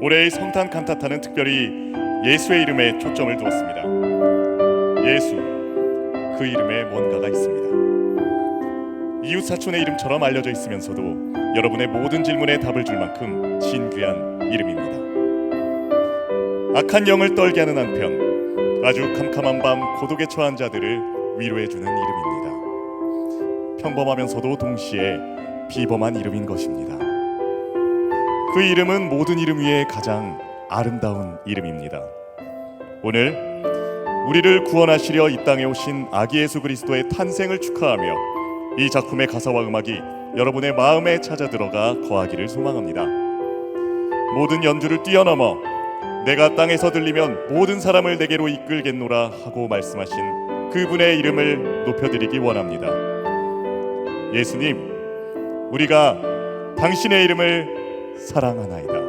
올해의 성탄 칸타타는 특별히 예수의 이름에 초점을 두었습니다. 예수, 그 이름에 뭔가가 있습니다. 이웃 사촌의 이름처럼 알려져 있으면서도 여러분의 모든 질문에 답을 줄 만큼 신귀한 이름입니다. 악한 영을 떨게 하는 한편 아주 캄캄한 밤 고독에 처한 자들을 위로해 주는 이름입니다. 평범하면서도 동시에 비범한 이름인 것입니다. 그 이름은 모든 이름 위에 가장 아름다운 이름입니다. 오늘 우리를 구원하시려 이 땅에 오신 아기 예수 그리스도의 탄생을 축하하며 이 작품의 가사와 음악이 여러분의 마음에 찾아 들어가 거하기를 소망합니다. 모든 연주를 뛰어넘어 내가 땅에서 들리면 모든 사람을 내게로 이끌겠노라 하고 말씀하신 그분의 이름을 높여드리기 원합니다. 예수님, 우리가 당신의 이름을 사랑하나이다.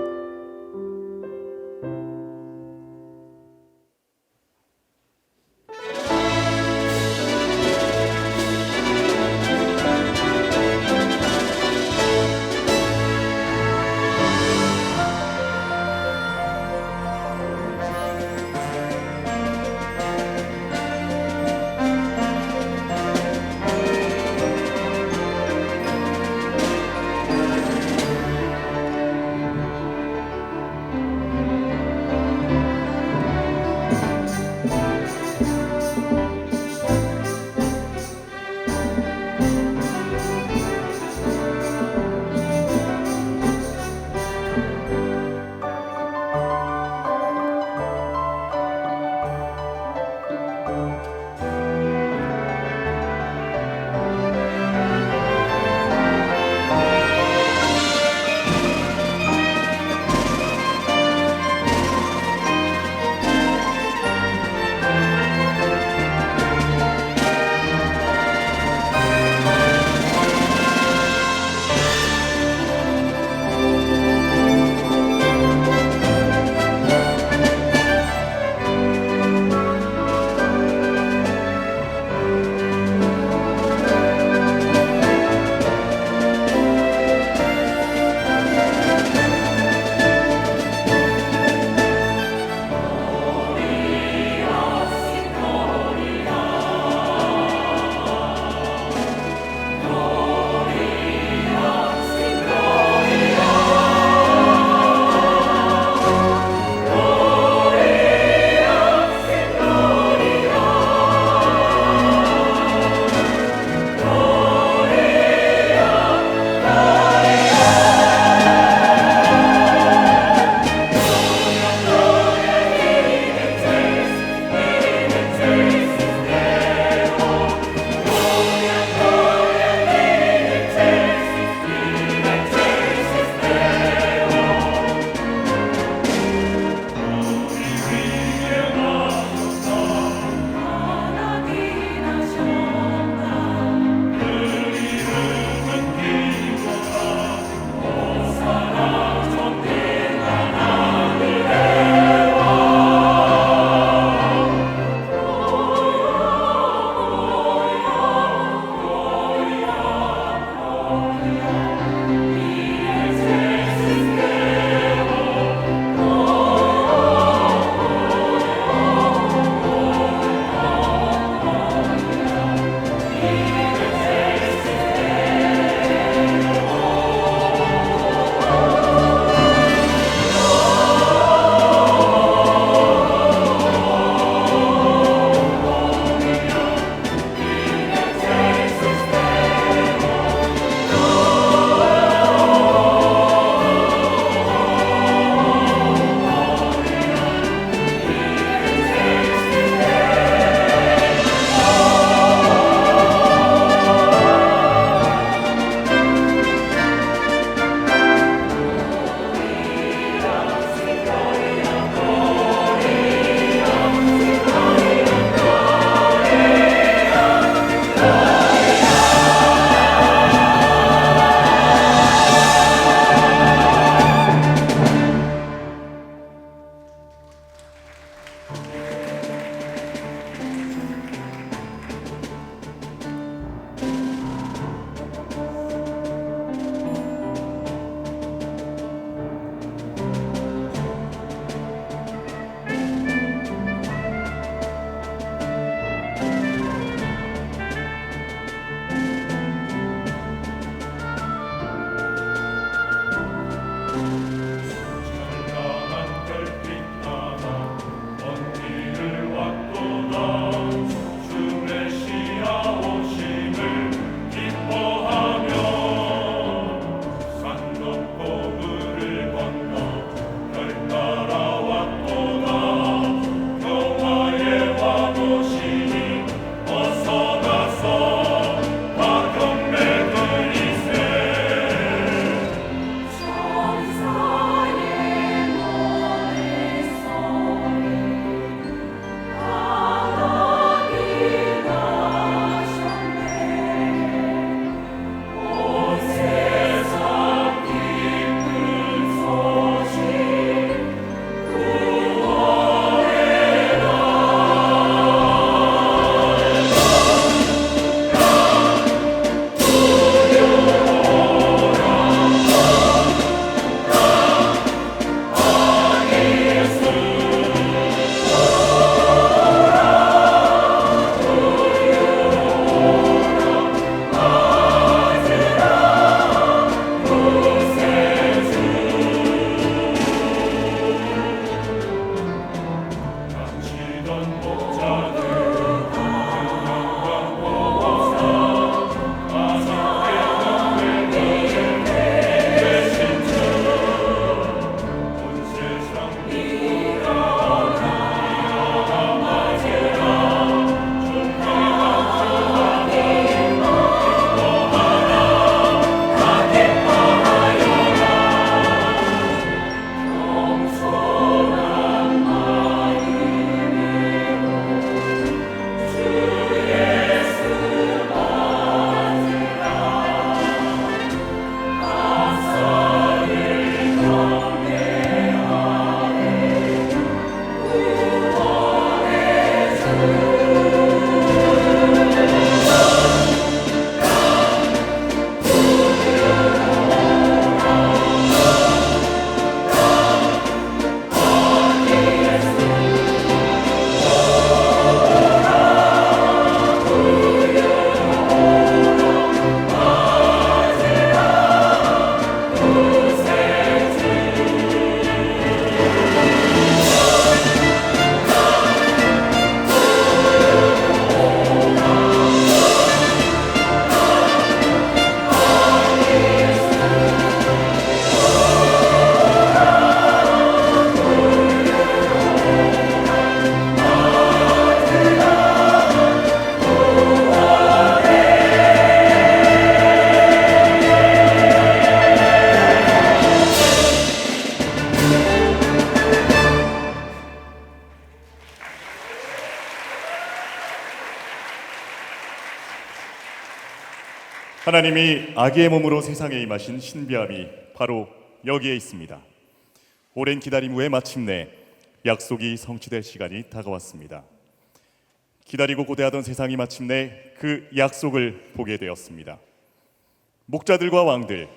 하나님이 아기의 몸으로 세상에 임하신 신비함이 바로 여기에 있습니다. 오랜 기다림 후에 마침내 약속이 성취될 시간이 다가왔습니다. 기다리고 고대하던 세상이 마침내 그 약속을 보게 되었습니다. 목자들과 왕들,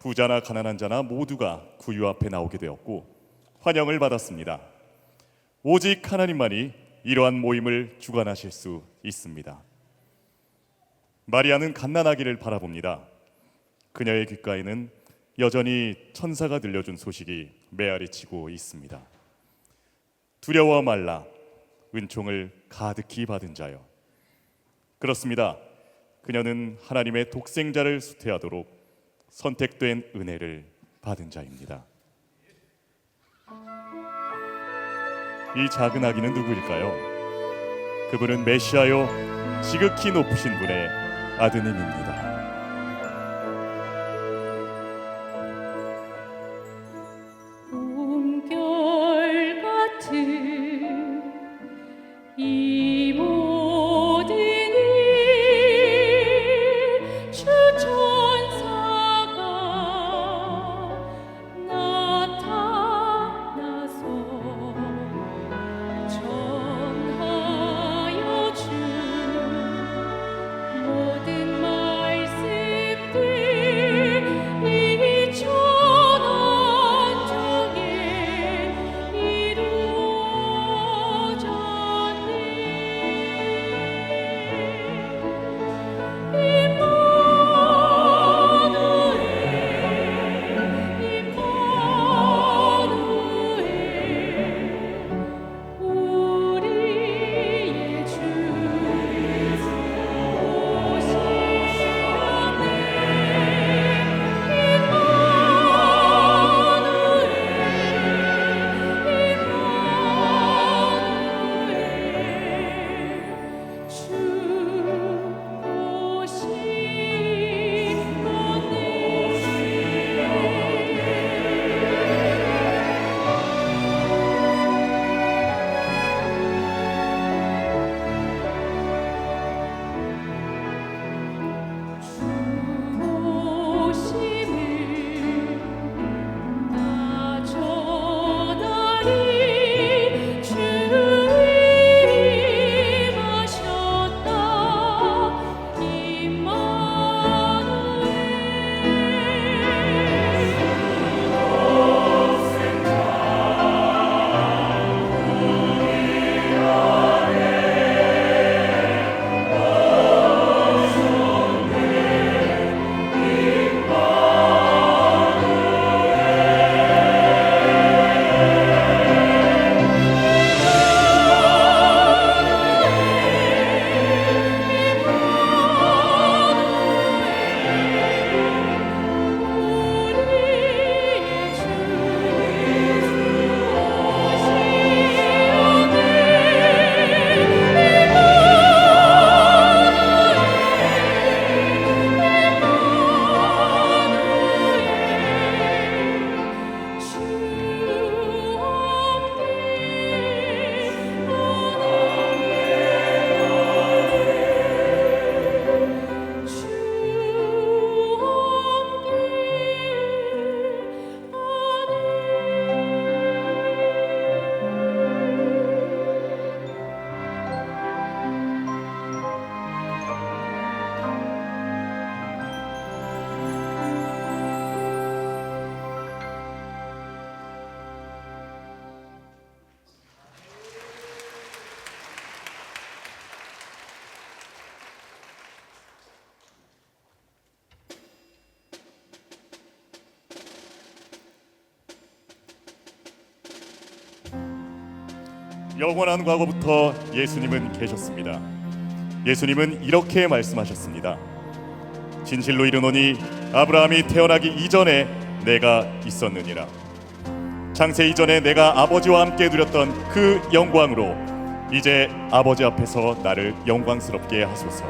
부자나 가난한 자나 모두가 구유 앞에 나오게 되었고 환영을 받았습니다. 오직 하나님만이 이러한 모임을 주관하실 수 있습니다. 마리아는 갓난아기를 바라봅니다. 그녀의 귓가에는 여전히 천사가 들려준 소식이 메아리치고 있습니다. 두려워 말라 은총을 가득히 받은 자여. 그렇습니다. 그녀는 하나님의 독생자를 수태하도록 선택된 은혜를 받은 자입니다. 이 작은 아기는 누구일까요? 그분은 메시아요 지극히 높으신 분의 아드님입니다. 영원한 과거부터 예수님은 계셨습니다. 예수님은 이렇게 말씀하셨습니다. 진실로 이르노니 아브라함이 태어나기 이전에 내가 있었느니라. 창세 이전에 내가 아버지와 함께 누렸던 그 영광으로 이제 아버지 앞에서 나를 영광스럽게 하소서.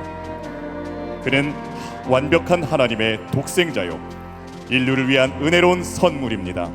그는 완벽한 하나님의 독생자요 인류를 위한 은혜로운 선물입니다.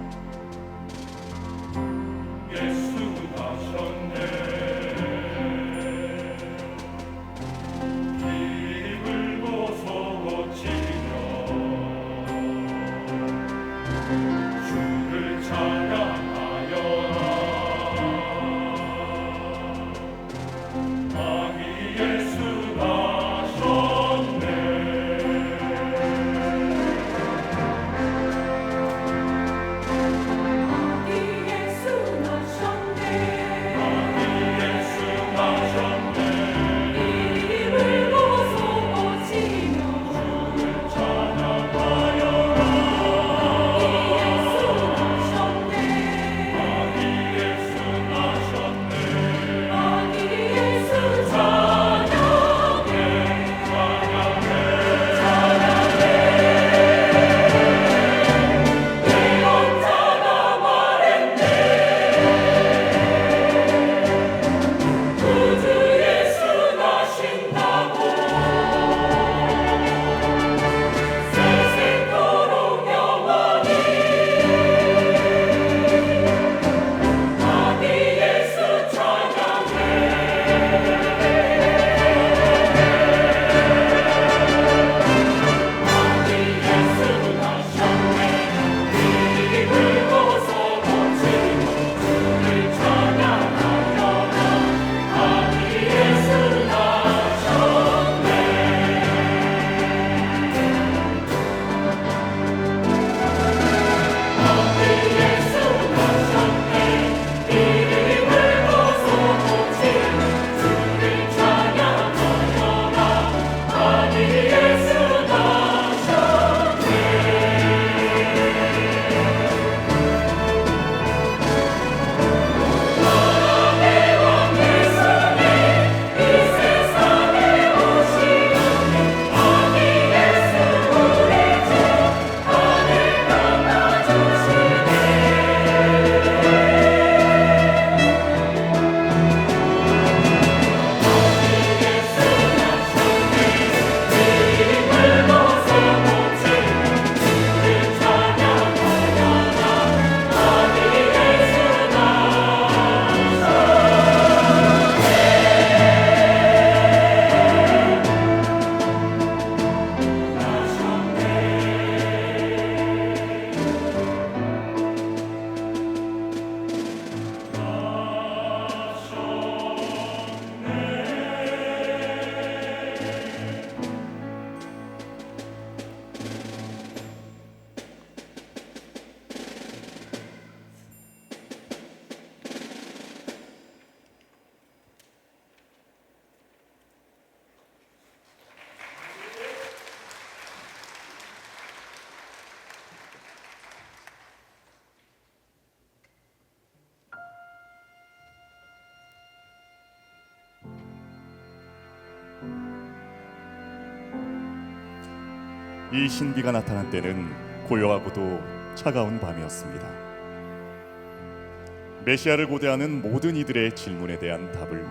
이 신비가 나타난 때는 고요하고도 차가운 밤이었습니다. 메시아를 고대하는 모든 이들의 질문에 대한 답을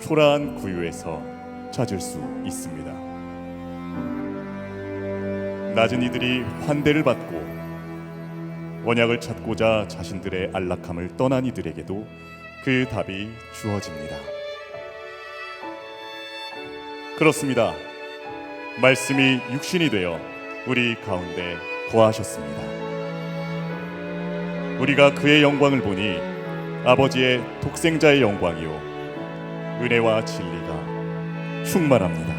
초라한 구유에서 찾을 수 있습니다. 낮은 이들이 환대를 받고 원약을 찾고자 자신들의 안락함을 떠난 이들에게도 그 답이 주어집니다. 그렇습니다. 말씀이 육신이 되어 우리 가운데 거하셨습니다. 우리가 그의 영광을 보니 아버지의 독생자의 영광이요 은혜와 진리가 충만합니다.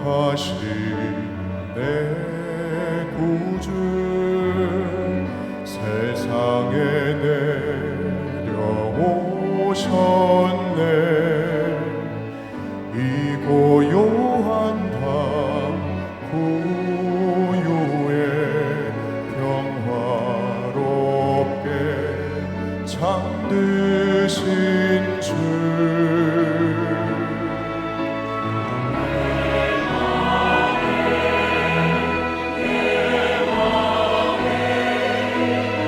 거룩하신 내 구주 Yeah.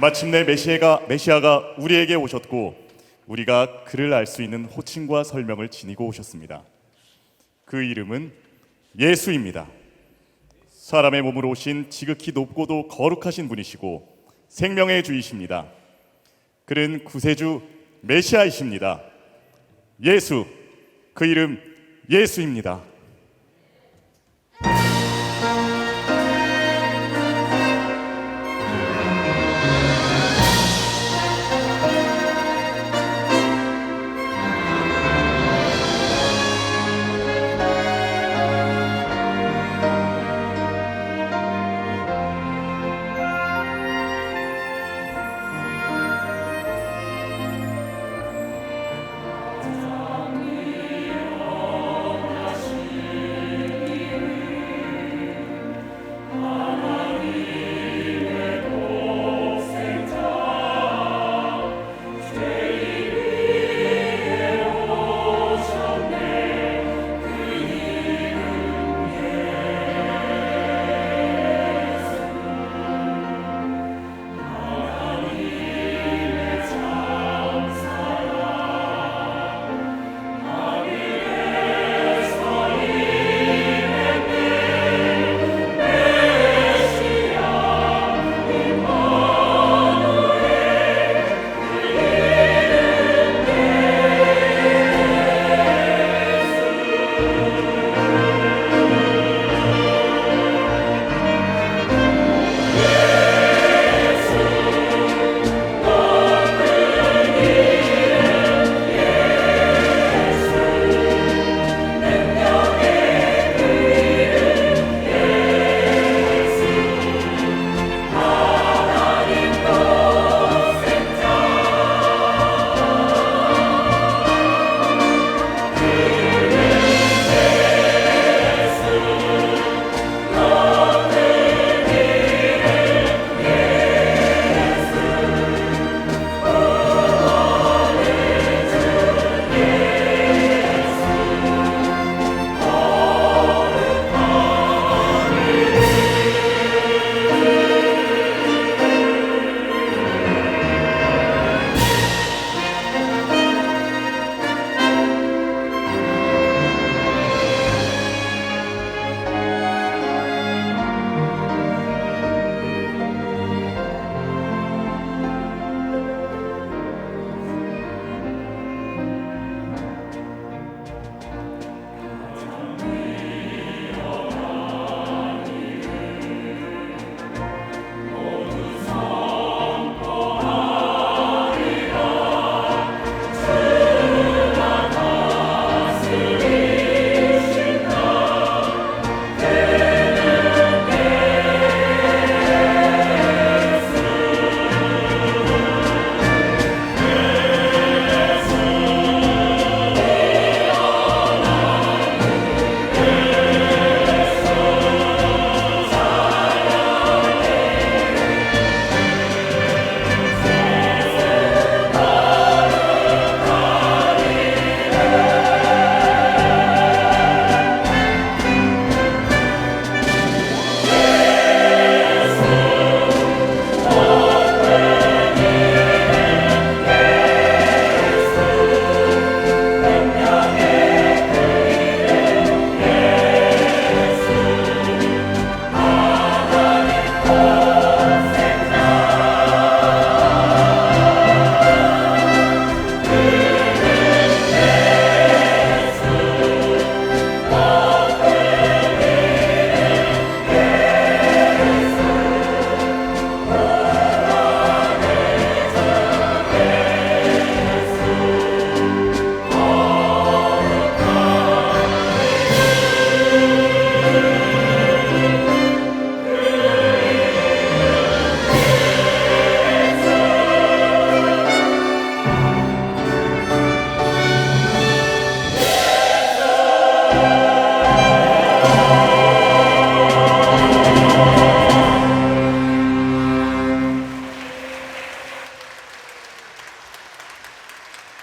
마침내 메시아가 메시아가 우리에게 오셨고 우리가 그를 알 수 있는 호칭과 설명을 지니고 오셨습니다. 그 이름은 예수입니다. 사람의 몸으로 오신 지극히 높고도 거룩하신 분이시고 생명의 주이십니다. 그는 구세주 메시아이십니다. 예수 그 이름 예수입니다.